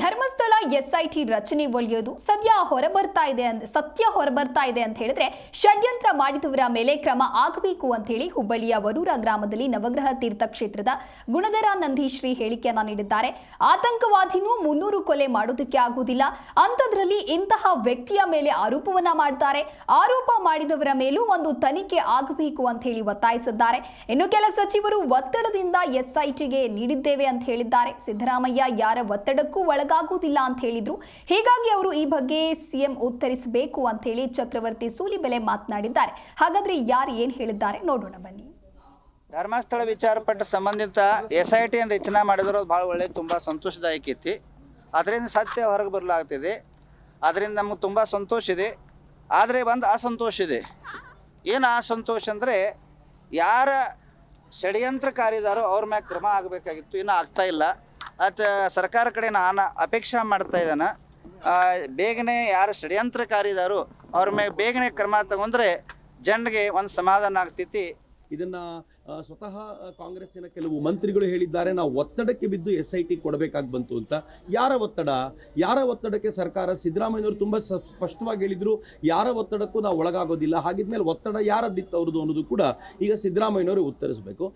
Dharmasthala SIT ರಚನೆ ಒಲಿಯೋದು ಸದ್ಯ ಹೊರಬರ್ತಾ ಇದೆ ಅಂತ ಸತ್ಯ ಹೊರಬರ್ತಾ ಇದೆ ಅಂತ ಹೇಳಿದ್ರೆ ಷಡ್ಯಂತ್ರ ಮಾಡಿದವರ ಮೇಲೆ ಕ್ರಮ ಆಗಬೇಕು ಅಂತ ಹೇಳಿ ಹುಬ್ಬಳ್ಳಿಯ ವರೂರ ಗ್ರಾಮದಲ್ಲಿ ನವಗ್ರಹ ತೀರ್ಥ ಕ್ಷೇತ್ರದ ಗುಣಧರ ನಂದೀಶ್ರೀ ಹೇಳಿಕೆಯನ್ನ ನೀಡಿದ್ದಾರೆ. ಆತಂಕವಾದಿನೂ ಮುನ್ನೂರು ಕೊಲೆ ಮಾಡೋದಕ್ಕೆ ಆಗುವುದಿಲ್ಲ. ಅಂಥದ್ರಲ್ಲಿ ಇಂತಹ ವ್ಯಕ್ತಿಯ ಮೇಲೆ ಆರೋಪವನ್ನ ಮಾಡ್ತಾರೆ. ಆರೋಪ ಮಾಡಿದವರ ಮೇಲೂ ಒಂದು ತನಿಖೆ ಆಗಬೇಕು ಅಂತ ಹೇಳಿ ಒತ್ತಾಯಿಸಿದ್ದಾರೆ. ಇನ್ನು ಕೆಲ ಸಚಿವರು ಒತ್ತಡದಿಂದ ಎಸ್ಐಟಿಗೆ ನೀಡಿದ್ದೇವೆ ಅಂತ ಹೇಳಿದ್ದಾರೆ. ಸಿದ್ದರಾಮಯ್ಯ ಯಾರ ಒತ್ತಡಕ್ಕೂ ಒಳಗಾಗುವುದಿಲ್ಲ ಅಂತ ಹೇಳಿದ್ರು. ಹೀಗಾಗಿ ಅವರು ಈ ಬಗ್ಗೆ ಸಿಎಂ ಉತ್ತರಿಸಬೇಕು ಅಂತ ಹೇಳಿ ಚಕ್ರವರ್ತಿ ಸೂಲಿಬೆಲೆ ಮಾತನಾಡಿದ್ದಾರೆ. ಹಾಗಾದ್ರೆ ಯಾರು ಏನ್ ಹೇಳಿದ್ದಾರೆ ನೋಡೋಣ ಬನ್ನಿ. ಧರ್ಮಸ್ಥಳ ವಿಚಾರಪಟ್ಟ ಸಂಬಂಧಿತ ಎಸ್ ಐ ಟಿಯನ್ನು ರಚನೆ ಮಾಡಿದ್ರು, ಅದು ಭಾಳ ಒಳ್ಳೆ, ತುಂಬ ಸಂತೋಷದಾಯಕ ಐತಿ ಅದರಿಂದ ಸತ್ಯ ಹೊರಗೆ ಬರಲಾಗ್ತಿದೆ. ಅದರಿಂದ ನಮ್ಗೆ ತುಂಬ ಸಂತೋಷ ಇದೆ. ಆದರೆ ಒಂದು ಅಸಂತೋಷ ಇದೆ. ಏನು ಅಸಂತೋಷ ಅಂದರೆ, ಯಾರ ಷಡ್ಯಂತ್ರಕಾರಿದಾರೋ ಅವ್ರ ಮ್ಯಾಗ ಕ್ರಮ ಆಗಬೇಕಾಗಿತ್ತು, ಇನ್ನೂ ಆಗ್ತಾ ಇಲ್ಲ. ಅದು ಸರ್ಕಾರ ಕಡೆ ನಾನು ಅಪೇಕ್ಷೆ ಮಾಡ್ತಾ ಇದ್ದಾನೆ. ಬೇಗನೆ ಯಾರು ಷಡ್ಯಂತ್ರಕಾರಿದಾರೋ ಅವ್ರ ಮೇಲೆ ಬೇಗನೆ ಕ್ರಮ ತಗೊಂಡ್ರೆ ಜನರಿಗೆ ಒಂದು ಸಮಾಧಾನ ಆಗ್ತೈತಿ. ಇದನ್ನ ಸ್ವತಃ ಕಾಂಗ್ರೆಸ್ಸಿನ ಕೆಲವು ಮಂತ್ರಿಗಳು ಹೇಳಿದ್ದಾರೆ, ನಾವು ಒತ್ತಡಕ್ಕೆ ಬಿದ್ದು ಎಸ್ ಐ ಟಿ ಕೊಡಬೇಕಾಗಿ ಬಂತು ಅಂತ. ಯಾರ ಒತ್ತಡ? ಯಾರ ಒತ್ತಡಕ್ಕೆ ಸರ್ಕಾರ? ಸಿದ್ದರಾಮಯ್ಯವರು ತುಂಬಾ ಸ್ಪಷ್ಟವಾಗಿ ಹೇಳಿದ್ರು, ಯಾರ ಒತ್ತಡಕ್ಕೂ ನಾವು ಒಳಗಾಗೋದಿಲ್ಲ. ಹಾಗಿದ್ಮೇಲೆ ಒತ್ತಡ ಯಾರದ್ದಿತ್ತು ಅವ್ರದ್ದು ಅನ್ನೋದು ಕೂಡ ಈಗ ಸಿದ್ದರಾಮಯ್ಯವರು ಉತ್ತರಿಸಬೇಕು.